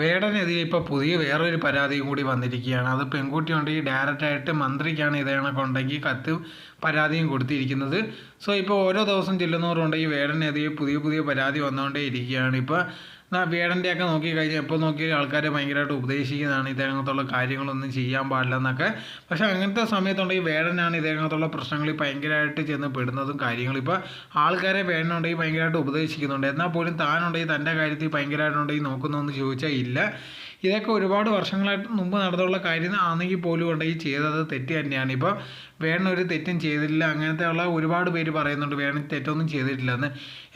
വേടനെതിരെ ഇപ്പോൾ പുതിയ വേറൊരു പരാതിയും കൂടി വന്നിരിക്കുകയാണ്. അത് പെൺകുട്ടി ഉണ്ടെങ്കിൽ ഡയറക്റ്റായിട്ട് മന്ത്രിക്കാണ് ഇതേ കണക്കുണ്ടെങ്കിൽ കത്ത് പരാതിയും കൊടുത്തിരിക്കുന്നത്. സോ ഇപ്പോൾ ഓരോ ദിവസം ചെല്ലുന്നവരുണ്ടെങ്കിൽ വേടനെതിരെ പുതിയ പുതിയ പരാതി വന്നുകൊണ്ടേ ഇരിക്കുകയാണ് ഇപ്പോൾ വേടന്റെയൊക്കെ നോക്കിക്കഴിഞ്ഞാൽ എപ്പോൾ നോക്കിയാലും ആൾക്കാരെ ഭയങ്കരമായിട്ട് ഉപദേശിക്കുന്നതാണ് ഇദ്ദേഹത്തുള്ള കാര്യങ്ങളൊന്നും ചെയ്യാൻ പാടില്ല എന്നൊക്കെ പക്ഷേ അങ്ങനത്തെ സമയത്തുണ്ടെങ്കിൽ വേടനാണ് ഇദ്ദേഹത്തുള്ള പ്രശ്നങ്ങളിൽ ഭയങ്കരമായിട്ട് ചെന്ന് പെടുന്നതും കാര്യങ്ങളും ഇപ്പോൾ ആൾക്കാരെ വേടനുണ്ടെങ്കിൽ ഭയങ്കരമായിട്ട് ഉപദേശിക്കുന്നുണ്ട്. എന്നാൽ പോലും താനുണ്ടെങ്കിൽ തന്റെ കാര്യത്തിൽ ഭയങ്കരമായിട്ടുണ്ടെങ്കിൽ നോക്കുന്നതെന്ന് ചോദിച്ചാൽ ഇല്ല. ഇതൊക്കെ ഒരുപാട് വർഷങ്ങളായിട്ട് മുമ്പ് നടന്നുള്ള കാര്യം ആണെങ്കിൽ പോലും ഉണ്ടെങ്കിൽ ചെയ്തത് തെറ്റ് തന്നെയാണ്. ഇപ്പോൾ വേണ ഒരു തെറ്റും ചെയ്തില്ല അങ്ങനത്തെ ഉള്ള ഒരുപാട് പേര് പറയുന്നുണ്ട് വേണ തെറ്റൊന്നും ചെയ്തിട്ടില്ലെന്ന്.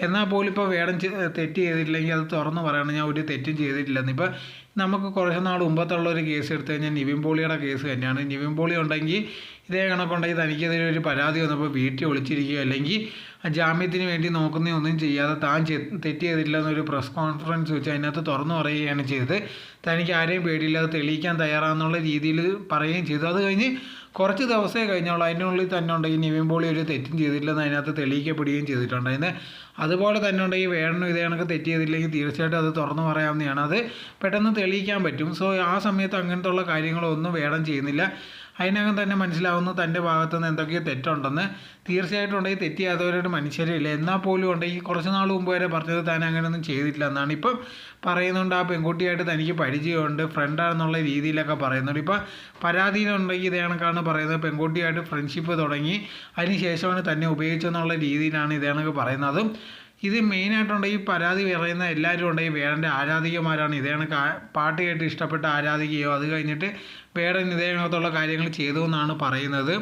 എന്നാൽ പോലും ഇപ്പോൾ വേണം തെറ്റ് ചെയ്തിട്ടില്ലെങ്കിൽ അത് തുറന്ന് പറയണം. ഞാൻ ഒരു തെറ്റും ചെയ്തിട്ടില്ലെന്ന്. ഇപ്പോൾ നമുക്ക് കുറച്ച് നാൾ മുമ്പത്തുള്ള ഒരു കേസ് എടുത്തു കഴിഞ്ഞാൽ നിവിൻ പോളിയുടെ കേസ് തന്നെയാണ്. നിവിൻ പോളി ഉണ്ടെങ്കിൽ ഇതേ കണക്കുണ്ടെങ്കിൽ തനിക്കെതിരെ ഒരു പരാതി വന്നപ്പോൾ വീട്ടിൽ ഒളിച്ചിരിക്കുക അല്ലെങ്കിൽ ജാമ്യത്തിന് വേണ്ടി നോക്കുന്ന ഒന്നും ചെയ്യാതെ താൻ തെറ്റ് ചെയ്തില്ല എന്നൊരു പ്രസ് കോൺഫറൻസ് വെച്ച് അതിനകത്ത് തുറന്നു പറയുകയാണ് ചെയ്തത്. തനിക്ക് ആരെയും പേടിയില്ലാതെ തെളിയിക്കാൻ തയ്യാറാണെന്നുള്ള രീതിയിൽ പറയുകയും ചെയ്തു. അത് കഴിഞ്ഞ് കുറച്ച് ദിവസമേ കഴിഞ്ഞുള്ളൂ അതിനുള്ളിൽ തന്നെ ഉണ്ടെങ്കിൽ നിവിൻ പോളി ഒരു തെറ്റും ചെയ്തിട്ടില്ലെന്ന് അതിനകത്ത് തെളിയിക്കപ്പെടുകയും ചെയ്തിട്ടുണ്ട്. അതിന് അതുപോലെ തന്നെ ഉണ്ടെങ്കിൽ വേണം ഇതേ കണക്ക് തെറ്റ് ചെയ്തില്ലെങ്കിൽ തീർച്ചയായിട്ടും അത് തുറന്നു പറയാവുന്നതാണ്. അത് പെട്ടെന്ന് തെളിയിക്കാൻ പറ്റും. സോ ആ സമയത്ത് അങ്ങനത്തെ ഉള്ള കാര്യങ്ങളൊന്നും വേണം ചെയ്യുന്നില്ല. അതിനകം തന്നെ മനസ്സിലാവുന്നു തന്റെ ഭാഗത്തു നിന്ന് എന്തൊക്കെയോ തെറ്റുണ്ടെന്ന്. തീർച്ചയായിട്ടും ഉണ്ടെങ്കിൽ തെറ്റ് മനുഷ്യരില്ല. എന്നാൽ പോലും ഉണ്ടെങ്കിൽ കുറച്ച് നാൾ മുമ്പ് വരെ പറഞ്ഞത് താൻ അങ്ങനെയൊന്നും ചെയ്തിട്ടില്ല എന്നാണ്. ഇപ്പം പറയുന്നുണ്ട് ആ പെൺകുട്ടിയായിട്ട് തനിക്ക് പരിചയമുണ്ട്. ഫ്രണ്ടാണെന്നുള്ള രീതിയിലൊക്കെ പറയുന്നുണ്ട്. ഇപ്പം പരാതിയിലുണ്ടെങ്കിൽ ഇതേ കണക്കാണ് പറയുന്നത്. പെൺകുട്ടിയായിട്ട് ഫ്രണ്ട്ഷിപ്പ് തുടങ്ങി. അതിന് ശേഷമാണ് തന്നെ ഉപയോഗിച്ചെന്നുള്ള രീതിയിലാണ് ഇതേ കണക്ക് പറയുന്നത്. ഇത് മെയിനായിട്ടുണ്ടെങ്കിൽ പരാതി പറയുന്ന എല്ലാവരും ഉണ്ടെങ്കിൽ വേടന്റെ ആരാധികമാരാണ്. ഇതേ കണക്ക് പാട്ട് കേട്ട് ഇഷ്ടപ്പെട്ട് ആരാധിക്കുകയോ അത് കഴിഞ്ഞിട്ട് വേടൻ ഇതേ കണക്കുള്ള കാര്യങ്ങൾ ചെയ്തു എന്നാണ് പറയുന്നത്.